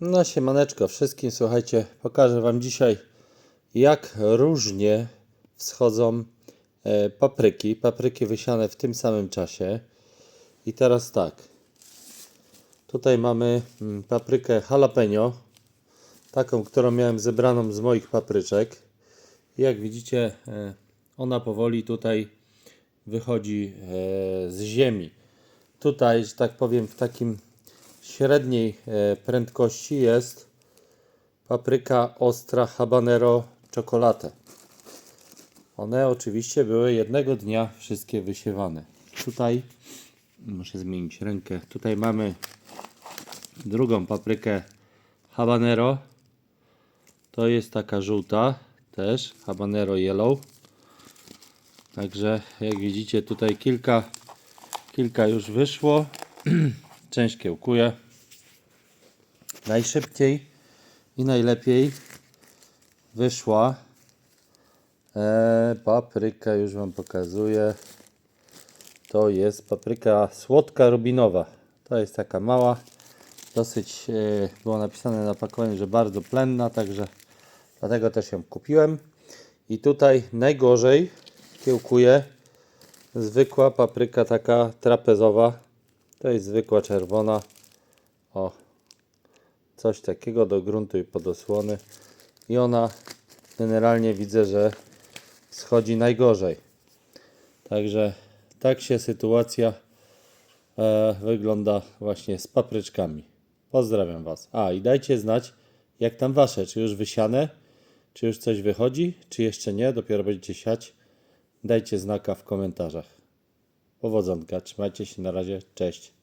No siemaneczko wszystkim, słuchajcie, pokażę Wam dzisiaj jak różnie wschodzą e, papryki, papryki wysiane w tym samym czasie. I teraz tak, tutaj mamy mm, paprykę jalapeno, taką, którą miałem zebraną z moich papryczek. Jak widzicie e, ona powoli tutaj wychodzi e, z ziemi. Tutaj, że tak powiem, w takim średniej e, prędkości jest papryka ostra habanero czekolate. One oczywiście były jednego dnia wszystkie wysiewane. Tutaj muszę zmienić rękę. Tutaj mamy drugą paprykę habanero. To jest taka żółta też habanero yellow. Także jak widzicie tutaj kilka Kilka już wyszło. Część kiełkuje. Najszybciej i najlepiej wyszła e, papryka, już Wam pokazuję. To jest papryka słodka rubinowa. To jest taka mała. Dosyć e, było napisane na pakowaniu, że bardzo plenna, także dlatego też ją kupiłem. I tutaj najgorzej kiełkuje zwykła papryka taka trapezowa. To jest zwykła czerwona. O, coś takiego do gruntu i pod osłony. I ona generalnie widzę, że schodzi najgorzej. Także tak się sytuacja e, wygląda właśnie z papryczkami. Pozdrawiam Was. A i dajcie znać, jak tam Wasze. Czy już wysiane? Czy już coś wychodzi? Czy jeszcze nie? Dopiero będziecie siać? Dajcie znaka w komentarzach. Powodzonka, trzymajcie się. Na razie, cześć.